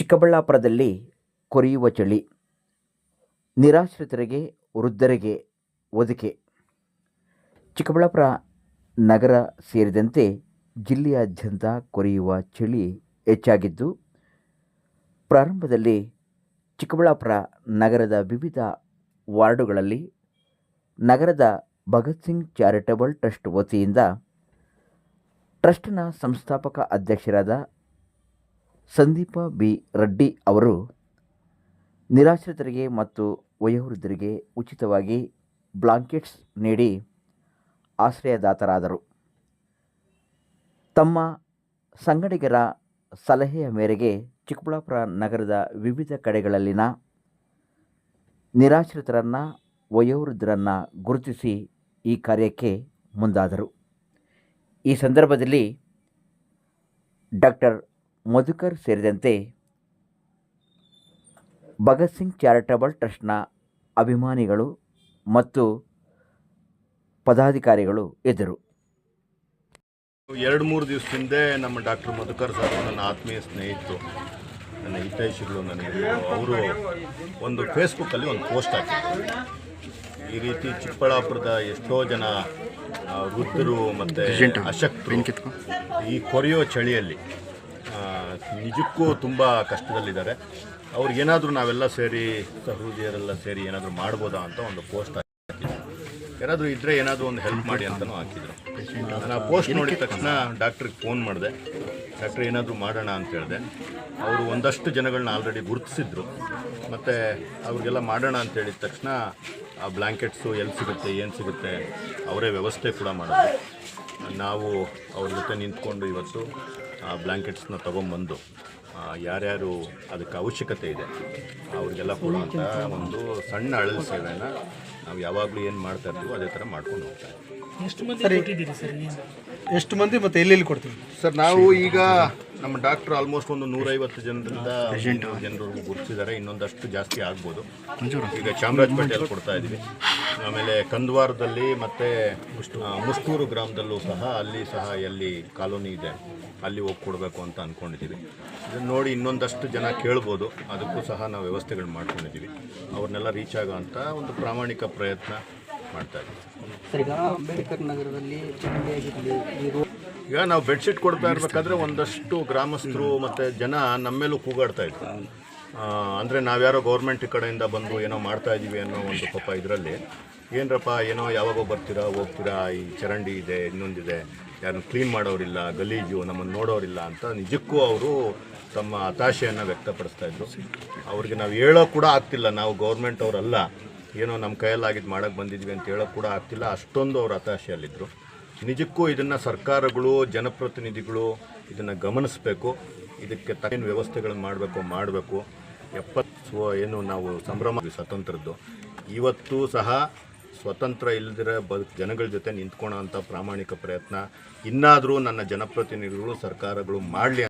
ಚಿಕ್ಕಬಳ್ಳಾಪುರದಲ್ಲಿ ಕೊರೆಯುವ ಚಳಿ, ನಿರಾಶ್ರಿತರಿಗೆ, ವೃದ್ಧರಿಗೆ ಒದಕೆ ಚಿಕ್ಕಬಳ್ಳಾಪುರ ನಗರ ಸೇರಿದಂತೆ ಜಿಲ್ಲೆಯಾದ್ಯಂತ ಕೊರೆಯುವ ಚಳಿ ಹೆಚ್ಚಾಗಿದ್ದು, ಪ್ರಾರಂಭದಲ್ಲಿ ಚಿಕ್ಕಬಳ್ಳಾಪುರ ನಗರದ ವಿವಿಧ ವಾರ್ಡುಗಳಲ್ಲಿ ನಗರದ ಭಗತ್ ಸಿಂಗ್ ಚಾರಿಟಬಲ್ ಟ್ರಸ್ಟ್ ವತಿಯಿಂದ ಟ್ರಸ್ಟ್ನ ಸಂಸ್ಥಾಪಕ ಅಧ್ಯಕ್ಷರಾದ ಸಂದೀಪ ಬಿ. ರೆಡ್ಡಿ ಅವರು ನಿರಾಶ್ರಿತರಿಗೆ ಮತ್ತು ವಯೋವೃದ್ಧರಿಗೆ ಉಚಿತವಾಗಿ ಬ್ಲಾಂಕೆಟ್ಸ್ ನೀಡಿ ಆಶ್ರಯದಾತರಾದರು. ತಮ್ಮ ಸಂಗಡಿಗರ ಸಲಹೆಯ ಮೇರೆಗೆ ಚಿಕ್ಕಬಳ್ಳಾಪುರ ನಗರದ ವಿವಿಧ ಕಡೆಗಳಲ್ಲಿನ ನಿರಾಶ್ರಿತರನ್ನು, ವಯೋವೃದ್ಧರನ್ನು ಗುರುತಿಸಿ ಈ ಕಾರ್ಯಕ್ಕೆ ಮುಂದಾದರು. ಈ ಸಂದರ್ಭದಲ್ಲಿ ಡಾಕ್ಟರ್ ಮಧುಕರ್ ಸೇರಿದಂತೆ ಭಗತ್ ಸಿಂಗ್ ಚಾರಿಟಬಲ್ ಟ್ರಸ್ಟ್ನ ಅಭಿಮಾನಿಗಳು ಮತ್ತು ಪದಾಧಿಕಾರಿಗಳು ಇದ್ದರು ಎರಡು ಮೂರು ದಿವಸ ಹಿಂದೆ ನಮ್ಮ ಡಾಕ್ಟರ್ ಮಧುಕರ್ ಸರ್ ನನ್ನ ಆತ್ಮೀಯ ಸ್ನೇಹಿತರು ನನ್ನ ಹಿತೈಷಿಗಳು ನನಗೆ ಅವರು ಒಂದು ಫೇಸ್ಬುಕ್ಕಲ್ಲಿ ಒಂದು ಪೋಸ್ಟ್ ಹಾಕಿದ್ರು. ಈ ರೀತಿ ಚಿಕ್ಕಬಳ್ಳಾಪುರದ ಎಷ್ಟೋ ಜನ ವೃದ್ಧರು ಮತ್ತು ಅಶಕ್ತರು ಈ ಕೊರೆಯೋ ಚಳಿಯಲ್ಲಿ ನಿಜಕ್ಕೂ ತುಂಬ ಕಷ್ಟದಲ್ಲಿದ್ದಾರೆ. ಅವ್ರಿಗೇನಾದರೂ ನಾವೆಲ್ಲ ಸೇರಿ, ಸಹೃದಯರೆಲ್ಲ ಸೇರಿ ಏನಾದರೂ ಮಾಡ್ಬೋದಾ ಅಂತ ಒಂದು ಪೋಸ್ಟ್ ಹಾಕಿದ್ರು ಯಾರಾದರೂ ಇದ್ದರೆ ಏನಾದರೂ ಒಂದು ಹೆಲ್ಪ್ ಮಾಡಿ ಅಂತಲೂ ಹಾಕಿದ್ರು. ನಾನು ಆ ಪೋಸ್ಟ್ ನೋಡಿದ ತಕ್ಷಣ ಡಾಕ್ಟ್ರಿಗೆ ಫೋನ್ ಮಾಡಿದೆ. ಡಾಕ್ಟ್ರ್ ಏನಾದರೂ ಮಾಡೋಣ ಅಂತ ಹೇಳಿದೆ. ಅವರು ಒಂದಷ್ಟು ಜನಗಳನ್ನ ಆಲ್ರೆಡಿ ಗುರುತಿಸಿದ್ರು. ಮತ್ತು ಅವ್ರಿಗೆಲ್ಲ ಮಾಡೋಣ ಅಂತ ಹೇಳಿದ ತಕ್ಷಣ ಆ ಬ್ಲ್ಯಾಂಕೆಟ್ಸು ಎಲ್ಲಿ ಸಿಗುತ್ತೆ, ಏನು ಸಿಗುತ್ತೆ, ಅವರೇ ವ್ಯವಸ್ಥೆ ಕೂಡ ಮಾಡೋದು ನಾವು ಅವ್ರ ಜೊತೆ ನಿಂತ್ಕೊಂಡು ಇವತ್ತು ಬ್ಲ್ಯಾಂಕೆಟ್ಸ್ನ ತೊಗೊಂಬಂದು ಆ, ಯಾರ್ಯಾರು ಅದಕ್ಕೆ ಅವಶ್ಯಕತೆ ಇದೆ ಅವ್ರಿಗೆಲ್ಲ ಕೊಡುವಂಥ ಒಂದು ಸಣ್ಣ ಅಳಲು ಸೇವೆಯನ್ನು ನಾವು ಯಾವಾಗಲೂ ಏನು ಮಾಡ್ತಾ ಇರ್ತೀವೋ ಅದೇ ಥರ ಮಾಡ್ಕೊಂಡು ಹೋಗ್ತಾರೆ ಎಷ್ಟು ಮಂದಿ ಕೊಟ್ಟಿದ್ದೀರಿ ಸರ್ ಎಷ್ಟು ಮಂದಿ ಮತ್ತೆ ಎಲ್ಲೆಲ್ಲಿ ಕೊಡ್ತೀವಿ ಸರ್ ನಾವು ಈಗ ನಮ್ಮ ಡಾಕ್ಟರ್ ಆಲ್ಮೋಸ್ಟ್ ಒಂದು ನೂರೈವತ್ತು ಜನರಿಂದ ಜನರು ಗುರುತಿಸಿದ್ದಾರೆ. ಇನ್ನೊಂದಷ್ಟು ಜಾಸ್ತಿ ಆಗ್ಬೋದು. ಈಗ ಚಾಮರಾಜಪೇಟೆಯಲ್ಲಿ ಕೊಡ್ತಾ ಇದ್ದೀವಿ. ಆಮೇಲೆ ಕಂದವಾರದಲ್ಲಿ ಮತ್ತು ಮುಷ್ಟೂರು ಗ್ರಾಮದಲ್ಲೂ ಸಹ ಅಲ್ಲಿ ಸಹ ಎಲ್ಲಿ ಕಾಲೋನಿ ಇದೆ. ಅಲ್ಲಿ ಹೋಗಿ ಕೊಡಬೇಕು ಅಂತ ಅಂದ್ಕೊಂಡಿದ್ದೀವಿ ಇದನ್ನು ನೋಡಿ ಇನ್ನೊಂದಷ್ಟು ಜನ ಕೇಳ್ಬೋದು. ಅದಕ್ಕೂ ಸಹ ನಾವು ವ್ಯವಸ್ಥೆಗಳು ಮಾಡ್ಕೊಂಡಿದ್ದೀವಿ. ಅವ್ರನ್ನೆಲ್ಲ ರೀಚ್ ಆಗೋ ಅಂತ ಒಂದು ಪ್ರಾಮಾಣಿಕ ಪ್ರಯತ್ನ ಮಾಡ್ತಾ ಇದ್ದೀವಿ. ಸರ್ ಈಗ ನಾವು ಬೆಡ್ಶೀಟ್ ಕೊಡ್ತಾ ಇರ್ಬೇಕಾದ್ರೆ ಒಂದಷ್ಟು ಗ್ರಾಮಸ್ಥರು ಮತ್ತು ಜನ ನಮ್ಮೇಲೂ ಕೂಗಾಡ್ತಾ ಇದ್ರು. ಅಂದರೆ ನಾವ್ಯಾರೋ ಗೌರ್ಮೆಂಟ್ ಕಡೆಯಿಂದ ಬಂದು ಏನೋ ಮಾಡ್ತಾ ಇದೀವಿ ಅನ್ನೋ ಒಂದು ಪಾಪ ಇದರಲ್ಲಿ. ಏನರಪ್ಪ, ಏನೋ ಯಾವಾಗೋ ಬರ್ತೀರಾ, ಹೋಗ್ತೀರಾ, ಈ ಚರಂಡಿ ಇದೆ, ಇನ್ನೊಂದಿದೆ. ಯಾರನ್ನು ಕ್ಲೀನ್ ಮಾಡೋರಿಲ್ಲ, ಗಲೀಜು, ನಮ್ಮನ್ನು ನೋಡೋರಿಲ್ಲ ಅಂತ ನಿಜಕ್ಕೂ ಅವರು ತಮ್ಮ ಹತಾಶೆಯನ್ನು ವ್ಯಕ್ತಪಡಿಸ್ತಾ ಇದ್ರು. ಅವ್ರಿಗೆ ನಾವು ಹೇಳೋ ಕೂಡ ಆಗ್ತಿಲ್ಲ. ನಾವು ಗೌರ್ಮೆಂಟ್ ಅವರಲ್ಲ. ಏನೋ ನಮ್ಮ ಕೈಯಲ್ಲಾಗಿದ್ದು ಮಾಡೋಕ್ಕೆ ಬಂದಿದ್ವಿ ಅಂತ ಹೇಳೋಕೆ ಕೂಡ ಆಗ್ತಿಲ್ಲ. ಅಷ್ಟೊಂದು ಅವ್ರ ಹತಾಶೆಯಲ್ಲಿದ್ದರು ನಿಜಕ್ಕೂ ಇದನ್ನು ಸರ್ಕಾರಗಳು, ಜನಪ್ರತಿನಿಧಿಗಳು ಇದನ್ನು ಗಮನಿಸಬೇಕು. ಇದಕ್ಕೆ ತಕ್ಕೇನು ವ್ಯವಸ್ಥೆಗಳನ್ನು ಮಾಡಬೇಕು ಮಾಡಬೇಕು. ಎಪ್ಪತ್ತು ಏನು ನಾವು ಸಂಭ್ರಮ ಸ್ವತಂತ್ರದ್ದು. ಇವತ್ತು ಸಹ ಸ್ವತಂತ್ರ ಇಲ್ಲದಿರೋ ಬದುಕು ಜನಗಳ ಜೊತೆ ನಿಂತ್ಕೊಳ್ಳೋ ಅಂಥ ಪ್ರಾಮಾಣಿಕ ಪ್ರಯತ್ನ. ಇನ್ನಾದರೂ ನನ್ನ ಜನಪ್ರತಿನಿಧಿಗಳು, ಸರ್ಕಾರಗಳು ಮಾಡಲಿ